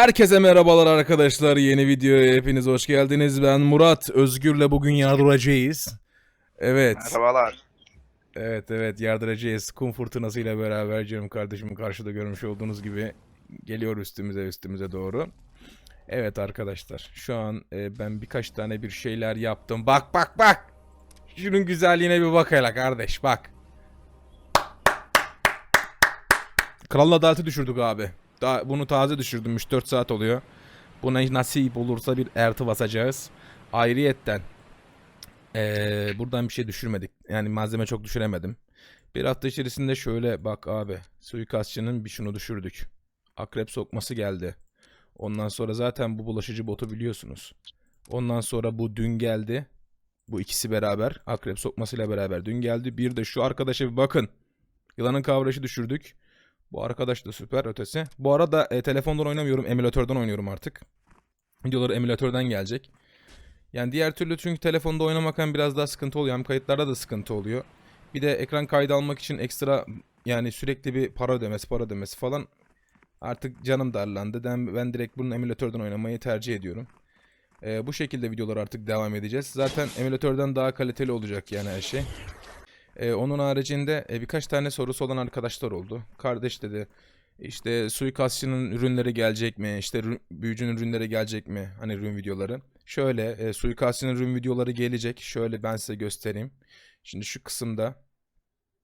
Herkese merhabalar arkadaşlar. Yeni videoya hepiniz hoş geldiniz. Ben Murat. Özgür'le bugün yardıracağız. Evet. Merhabalar. Evet evet yardıracağız. Kum fırtınasıyla beraber canım kardeşimi karşıda görmüş olduğunuz gibi geliyor üstümüze üstümüze doğru. Evet arkadaşlar şu an e, ben birkaç tane bir şeyler yaptım. Bak bak bak. Şunun güzelliğine bir bak hele kardeş bak. Kralın adaleti düşürdük abi. Daha bunu taze düşürdüm 3-4 saat oluyor. Buna nasip olursa bir erti basacağız. Ayrıyetten eee, buradan bir şey düşürmedik. Yani malzeme çok düşüremedim. Bir hafta içerisinde şöyle bak abi. Suikastçının bir şunu düşürdük. Akrep sokması geldi. Ondan sonra zaten bu bulaşıcı botu biliyorsunuz. Ondan sonra bu dün geldi. Bu ikisi beraber. Akrep sokmasıyla beraber dün geldi. Bir de şu arkadaşa bir bakın. Yılanın kavrayışı düşürdük. Bu arkadaş da süper ötesi. Bu arada e, telefondan oynamıyorum. Emülatörden oynuyorum artık. Videoları emülatörden gelecek. Yani diğer türlü çünkü telefonda oynamak hem biraz daha sıkıntı oluyor. Hem kayıtlarda da sıkıntı oluyor. Bir de ekran kaydı almak için ekstra yani sürekli bir para ödemesi, para ödemesi falan. Artık canım darlandı. Ben, ben direkt bunun emülatörden oynamayı tercih ediyorum. E, bu şekilde videolar artık devam edeceğiz. Zaten emülatörden daha kaliteli olacak yani her şey. Ee, onun haricinde e, birkaç tane sorusu olan arkadaşlar oldu. Kardeş dedi işte suikastçının ürünleri gelecek mi? İşte büyücünün ürünleri gelecek mi? Hani ürün videoları. Şöyle e, suikastçının ürün videoları gelecek. Şöyle ben size göstereyim. Şimdi şu kısımda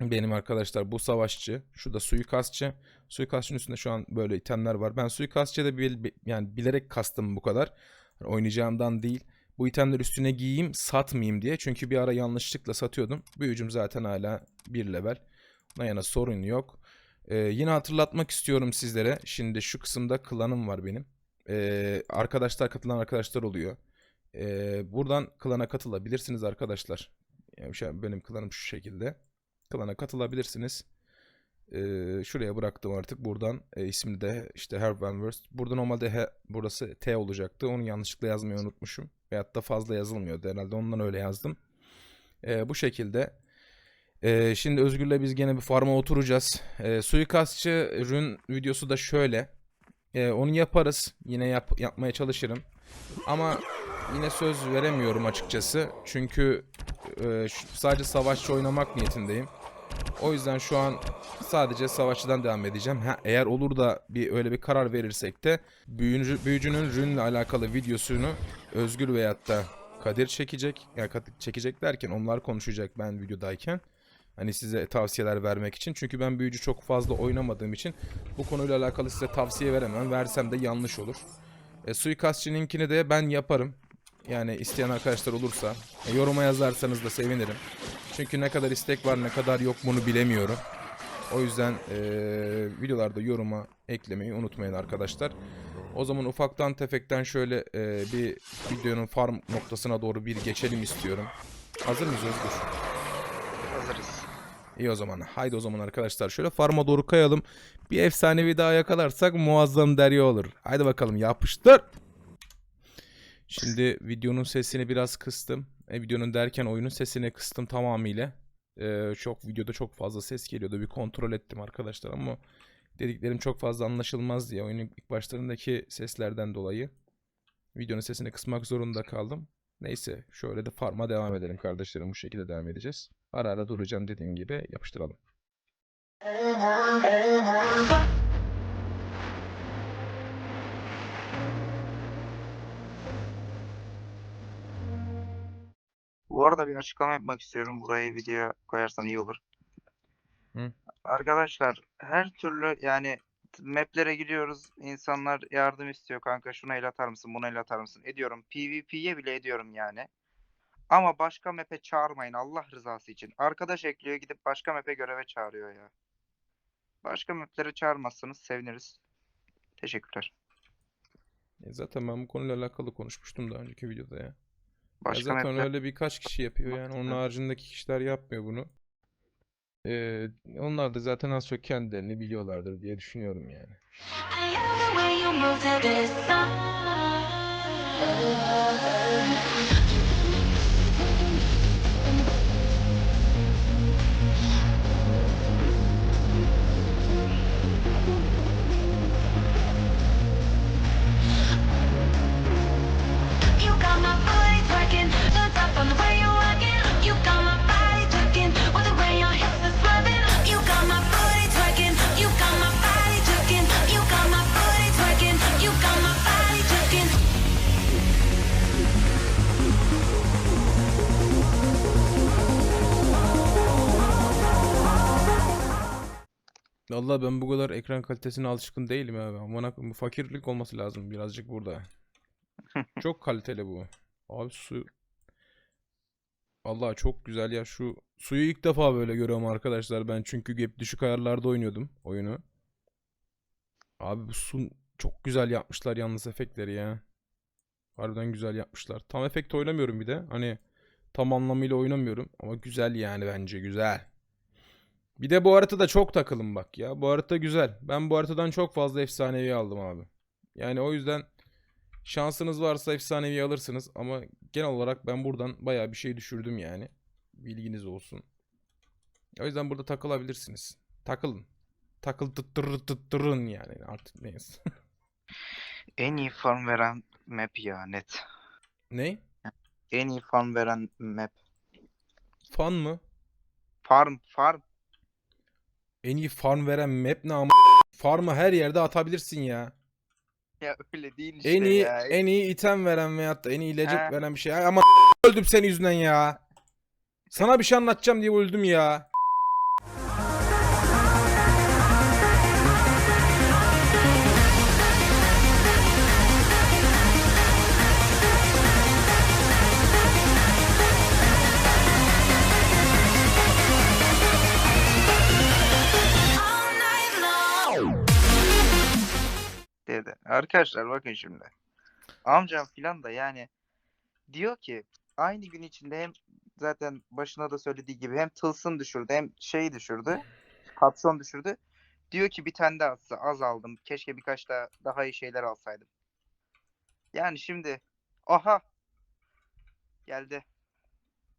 benim arkadaşlar bu savaşçı. Şu da suikastçı. Suikastçının üstünde şu an böyle itemler var. Ben suikastçıda bil, bi- yani bilerek kastım bu kadar. Hani oynayacağımdan değil. Bu itemleri üstüne giyeyim satmayayım diye. Çünkü bir ara yanlışlıkla satıyordum. Büyücüm zaten hala bir level. Buna yana sorun yok. Ee, yine hatırlatmak istiyorum sizlere. Şimdi şu kısımda klanım var benim. Ee, arkadaşlar katılan arkadaşlar oluyor. Ee, buradan klana katılabilirsiniz arkadaşlar. Yani benim klanım şu şekilde. Klana katılabilirsiniz. Ee, şuraya bıraktım artık. Buradan e, ismini de işte Herb Van Wurst. Burada normalde he, burası T olacaktı. Onu yanlışlıkla yazmayı unutmuşum. Veyahut da fazla yazılmıyordu herhalde. Ondan öyle yazdım. Ee, bu şekilde. Ee, şimdi Özgür'le biz gene bir farma oturacağız. Ee, suikastçı ürün videosu da şöyle. Ee, onu yaparız. Yine yap, yapmaya çalışırım. Ama yine söz veremiyorum açıkçası. Çünkü e, sadece savaşçı oynamak niyetindeyim. O yüzden şu an sadece savaşçıdan devam edeceğim. Ha, eğer olur da bir öyle bir karar verirsek de büyücü, büyücünün rünle alakalı videosunu Özgür veyahut da Kadir çekecek. Yani çekecek derken onlar konuşacak ben videodayken. Hani size tavsiyeler vermek için. Çünkü ben büyücü çok fazla oynamadığım için bu konuyla alakalı size tavsiye veremem. Versem de yanlış olur. E, suikastçınınkini de ben yaparım. Yani isteyen arkadaşlar olursa. e, yoruma yazarsanız da sevinirim. Çünkü ne kadar istek var ne kadar yok bunu bilemiyorum. O yüzden eee, videolarda yoruma eklemeyi unutmayın arkadaşlar. O zaman ufaktan tefekten şöyle eee, bir videonun farm noktasına doğru bir geçelim istiyorum. Hazır mıyız Özgür? Hazırız. İyi o zaman. Haydi o zaman arkadaşlar şöyle farma doğru kayalım. Bir efsanevi daha yakalarsak muazzam derya olur. Haydi bakalım yapıştır. Şimdi videonun sesini biraz kıstım. E, videonun derken oyunun sesini kıstım tamamıyla. E, çok videoda çok fazla ses geliyordu. Bir kontrol ettim arkadaşlar ama dediklerim çok fazla anlaşılmaz diye oyunun ilk başlarındaki seslerden dolayı videonun sesini kısmak zorunda kaldım. Neyse şöyle de farma devam edelim kardeşlerim bu şekilde devam edeceğiz. Ara ara duracağım dediğim gibi yapıştıralım. Arada bir açıklama yapmak istiyorum. Burayı videoya koyarsan iyi olur. Hı. Arkadaşlar her türlü yani maplere gidiyoruz. İnsanlar yardım istiyor kanka şuna el atar mısın buna el atar mısın? Ediyorum. PvP'ye bile ediyorum yani. Ama başka map'e çağırmayın Allah rızası için. Arkadaş ekliyor gidip başka map'e göreve çağırıyor ya. Başka maplere çağırmazsanız seviniriz. Teşekkürler. E zaten ben bu konuyla alakalı konuşmuştum daha önceki videoda ya. Başka zaten mapler öyle birkaç kişi yapıyor yani onun haricindeki kişiler yapmıyor bunu. Ee, onlar da zaten az çok kendilerini biliyorlardır diye düşünüyorum yani. I Vallahi ben bu kadar ekran kalitesine alışkın değilim abi. Bu fakirlik olması lazım birazcık burada. Çok kaliteli bu. Abi su Allah çok güzel ya şu suyu ilk defa böyle görüyorum arkadaşlar ben çünkü hep düşük ayarlarda oynuyordum oyunu. Abi bu su çok güzel yapmışlar yalnız efektleri ya. Harbiden güzel yapmışlar. Tam efekt oynamıyorum bir de. Hani tam anlamıyla oynamıyorum ama güzel yani bence güzel. Bir de bu haritada çok takılım bak ya. Bu harita güzel. Ben bu haritadan çok fazla efsanevi aldım abi. Yani o yüzden şansınız varsa efsanevi alırsınız ama genel olarak ben buradan bayağı bir şey düşürdüm yani. Bilginiz olsun. O yüzden burada takılabilirsiniz. Takılın. Takıl tıttırır tıttırın yani artık neyse. En iyi farm veren map ya net. ne? En iyi farm veren map. Fan mı? Farm farm. En iyi farm veren map ne ama Farmı her yerde atabilirsin ya. Ya öyle değil işte En iyi ya. en iyi item veren veyahut da en iyi legend veren bir şey. Ay Ama öldüm senin yüzünden ya. Sana bir şey anlatacağım diye öldüm ya. Dedi. Arkadaşlar bakın şimdi. Amcam filan da yani diyor ki aynı gün içinde hem zaten başına da söylediği gibi hem tılsım düşürdü hem şeyi düşürdü. Kapşon düşürdü. Diyor ki bir tane daha atsa az aldım. Keşke birkaç daha daha iyi şeyler alsaydım. Yani şimdi aha geldi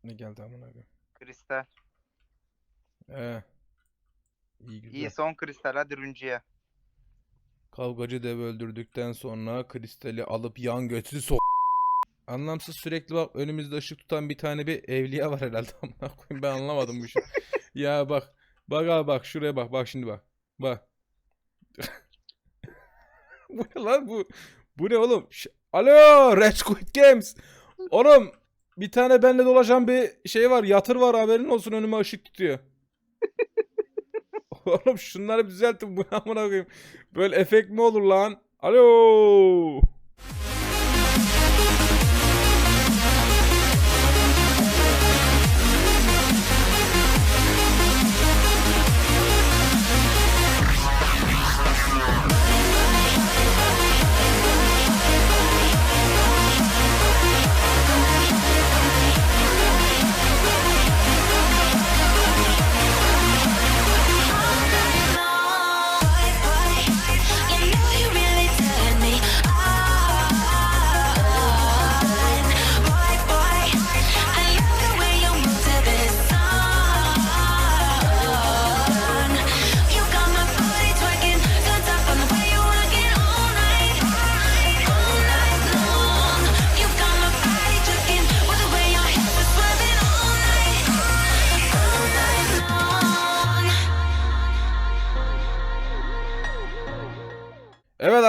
Ne geldi amına koyayım. kristal. Ee. İyi güzel. İyi son kristal hadi Runci'ye. Kavgacı dev öldürdükten sonra kristali alıp yan götürü so Anlamsız sürekli bak önümüzde ışık tutan bir tane bir evliya var herhalde. Ben anlamadım bu işi. ya bak. Bak abi bak şuraya bak. Bak şimdi bak. Bak. bu ne lan bu? Bu ne oğlum? Ş- Alo Red Squid Games. Oğlum bir tane benle dolaşan bir şey var. Yatır var haberin olsun önüme ışık tutuyor. Oğlum şunları düzeltin bu amına koyayım. Böyle efekt mi olur lan? Alo.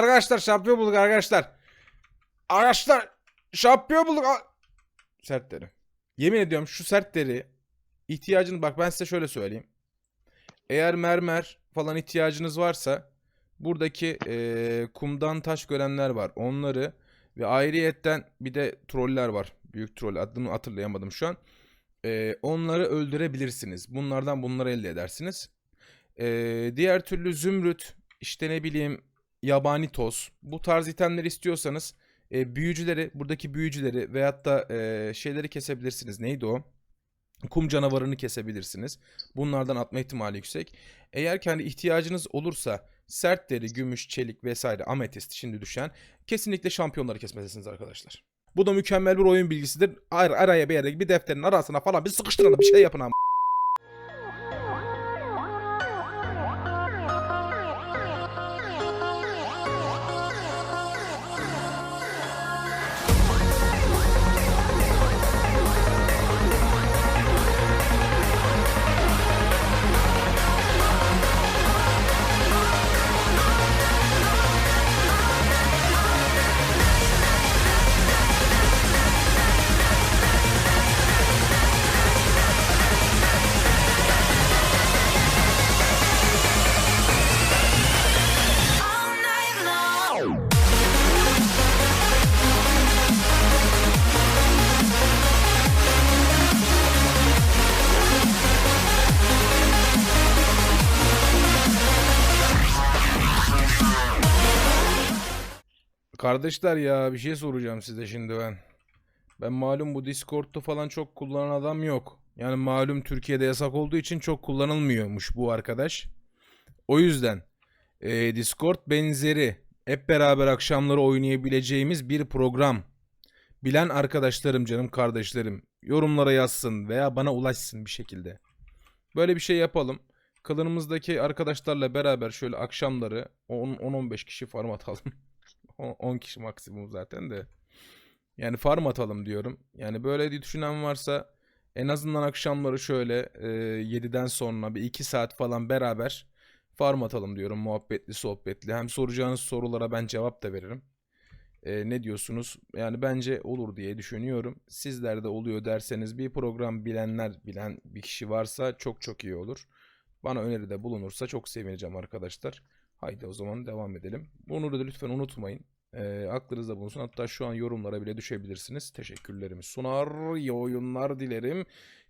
Arkadaşlar şampiyon bulduk arkadaşlar. Arkadaşlar şampiyon bulduk. Sert deri. Yemin ediyorum şu sert deri ihtiyacın bak ben size şöyle söyleyeyim. Eğer mermer falan ihtiyacınız varsa buradaki eee, kumdan taş görenler var. Onları ve ayrıyetten bir de troller var. Büyük troll adını hatırlayamadım şu an. Eee, onları öldürebilirsiniz. Bunlardan bunları elde edersiniz. Eee, diğer türlü zümrüt işte ne bileyim yabani toz bu tarz itemleri istiyorsanız e, büyücüleri buradaki büyücüleri veyahut da e, şeyleri kesebilirsiniz. Neydi o? Kum canavarını kesebilirsiniz. Bunlardan atma ihtimali yüksek. Eğer kendi ihtiyacınız olursa sert deri, gümüş, çelik vesaire ametist şimdi düşen kesinlikle şampiyonları kesmelisiniz arkadaşlar. Bu da mükemmel bir oyun bilgisidir. Ar araya bir yere bir defterin arasına falan bir sıkıştırın bir şey yapın ama. Kardeşler ya bir şey soracağım size şimdi ben. Ben malum bu Discord'da falan çok kullanan adam yok. Yani malum Türkiye'de yasak olduğu için çok kullanılmıyormuş bu arkadaş. O yüzden e, Discord benzeri hep beraber akşamları oynayabileceğimiz bir program. Bilen arkadaşlarım, canım kardeşlerim yorumlara yazsın veya bana ulaşsın bir şekilde. Böyle bir şey yapalım. Klanımızdaki arkadaşlarla beraber şöyle akşamları 10-15 kişi farm atalım. 10 kişi maksimum zaten de. Yani farm atalım diyorum. Yani böyle bir düşünen varsa en azından akşamları şöyle e, 7'den sonra bir 2 saat falan beraber farm atalım diyorum. Muhabbetli sohbetli. Hem soracağınız sorulara ben cevap da veririm. E, ne diyorsunuz? Yani bence olur diye düşünüyorum. Sizler de oluyor derseniz bir program bilenler bilen bir kişi varsa çok çok iyi olur. Bana öneride bulunursa çok sevineceğim arkadaşlar. Haydi o zaman devam edelim. Bunu da lütfen unutmayın. E, aklınızda bulunsun. Hatta şu an yorumlara bile düşebilirsiniz. Teşekkürlerimi sunar. İyi oyunlar dilerim.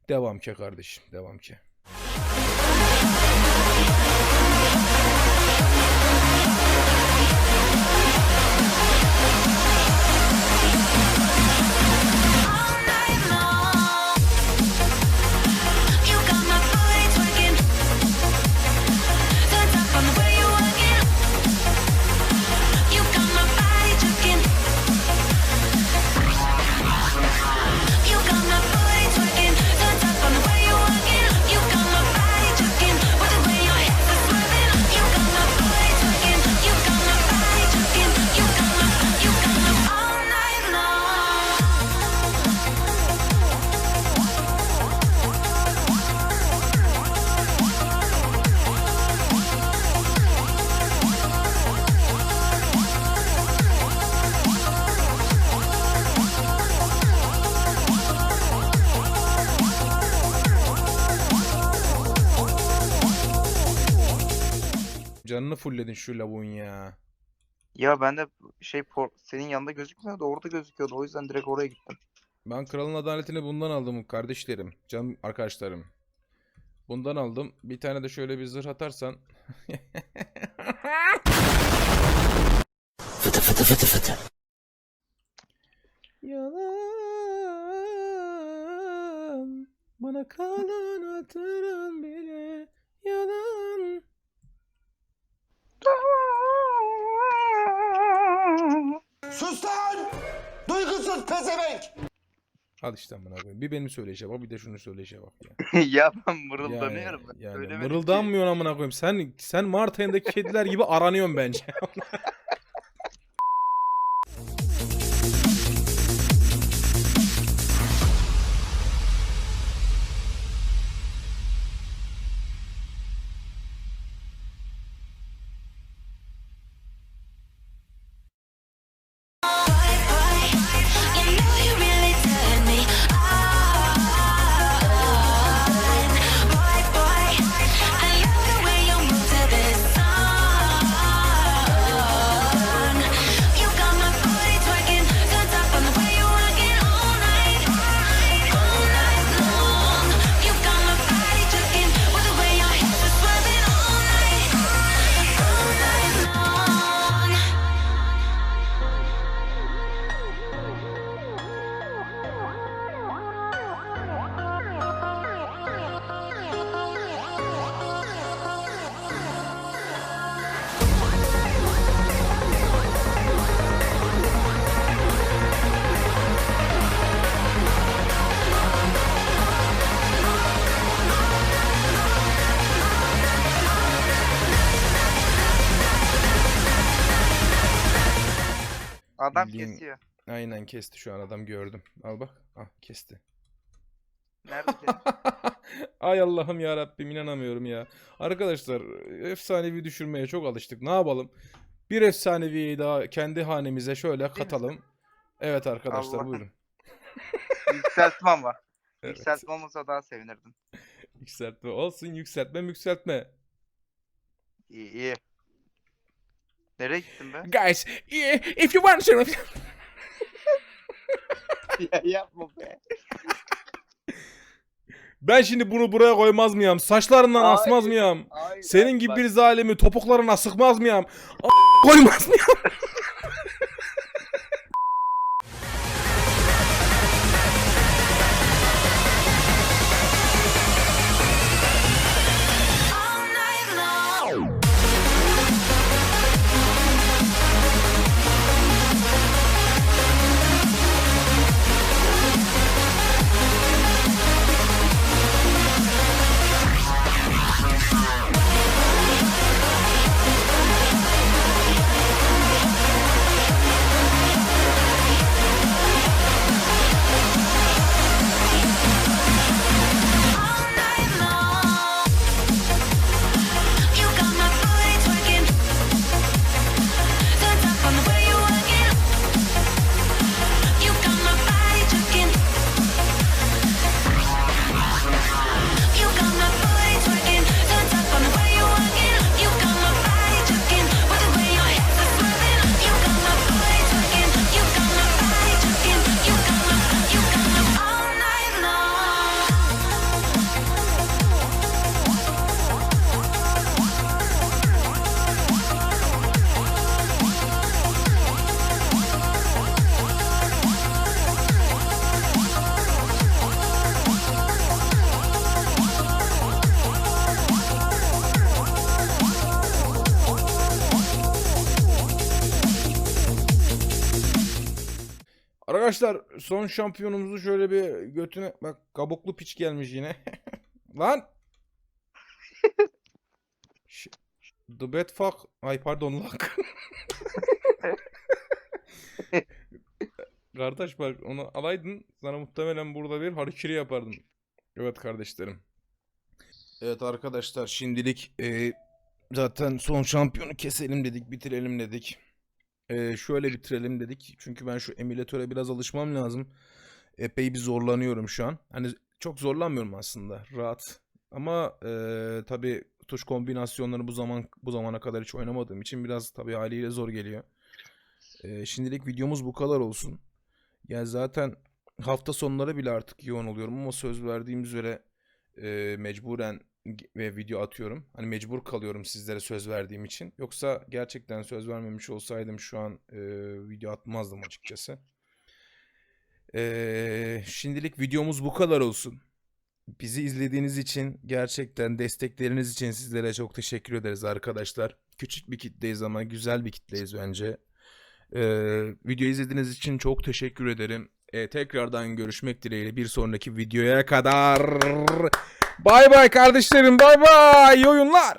Devam ki kardeşim. Devam ki. Canını fullledin şu lavuğun ya. Ya ben de şey por- senin yanında gözükmüyordu orada gözüküyordu o yüzden direkt oraya gittim. Ben kralın adaletini bundan aldım kardeşlerim. Canım arkadaşlarım. Bundan aldım. Bir tane de şöyle bir zırh atarsan. Yalan Bana kalan hatıran bile Yalan Sus lan! Duygusuz pezevenk! Al işte amına koyayım. Bir benim söyleyeceğim bak bir de şunu söyleyeceğim bak ya. ya ben Yani, mırıldanıyorum. ben yani söylemedim mırıldanmıyorsun amına koyayım. Sen sen Mart ayındaki kediler gibi aranıyorsun bence. Adam Bildiğin- kesiyor. Aynen kesti şu an adam gördüm. Al bak. Ah kesti. Nerede kesiyor? Ay Allah'ım ya Rabbim inanamıyorum ya. Arkadaşlar efsanevi düşürmeye çok alıştık. Ne yapalım? Bir efsaneviyi daha kendi hanemize şöyle katalım. Evet arkadaşlar Allah. buyurun. Yükseltme ama. Evet. Yükseltme olmasa daha sevinirdim. Yükseltme olsun yükseltme yükseltme. İyi iyi. Nereye gittin be? Guys, if you want to... ya yapma be. Ben şimdi bunu buraya koymaz mıyım? Saçlarından Hayır. asmaz mıyım? Hayır, Senin gibi bak. bir zalimi topuklarına sıkmaz mıyım? A- koymaz mıyım? Arkadaşlar son şampiyonumuzu şöyle bir götüne bak kabuklu piç gelmiş yine. Lan. The bad fuck. Ay pardon lak. Kardeş bak onu alaydın sana muhtemelen burada bir harikiri yapardım. Evet kardeşlerim. Evet arkadaşlar şimdilik e, zaten son şampiyonu keselim dedik bitirelim dedik. E, şöyle bitirelim dedik. Çünkü ben şu emülatöre biraz alışmam lazım. Epey bir zorlanıyorum şu an. Hani çok zorlanmıyorum aslında. Rahat. Ama e, tabii tuş kombinasyonları bu zaman bu zamana kadar hiç oynamadığım için biraz tabii haliyle zor geliyor. E, şimdilik videomuz bu kadar olsun. Ya zaten hafta sonları bile artık yoğun oluyorum ama söz verdiğim üzere e, mecburen ve video atıyorum. Hani mecbur kalıyorum sizlere söz verdiğim için. Yoksa gerçekten söz vermemiş olsaydım şu an e, video atmazdım açıkçası. E, şimdilik videomuz bu kadar olsun. Bizi izlediğiniz için gerçekten destekleriniz için sizlere çok teşekkür ederiz arkadaşlar. Küçük bir kitleyiz ama güzel bir kitleyiz bence. Ee, video izlediğiniz için çok teşekkür ederim. Ee, tekrardan görüşmek dileğiyle bir sonraki videoya kadar. Bay bay kardeşlerim bay bay iyi oyunlar.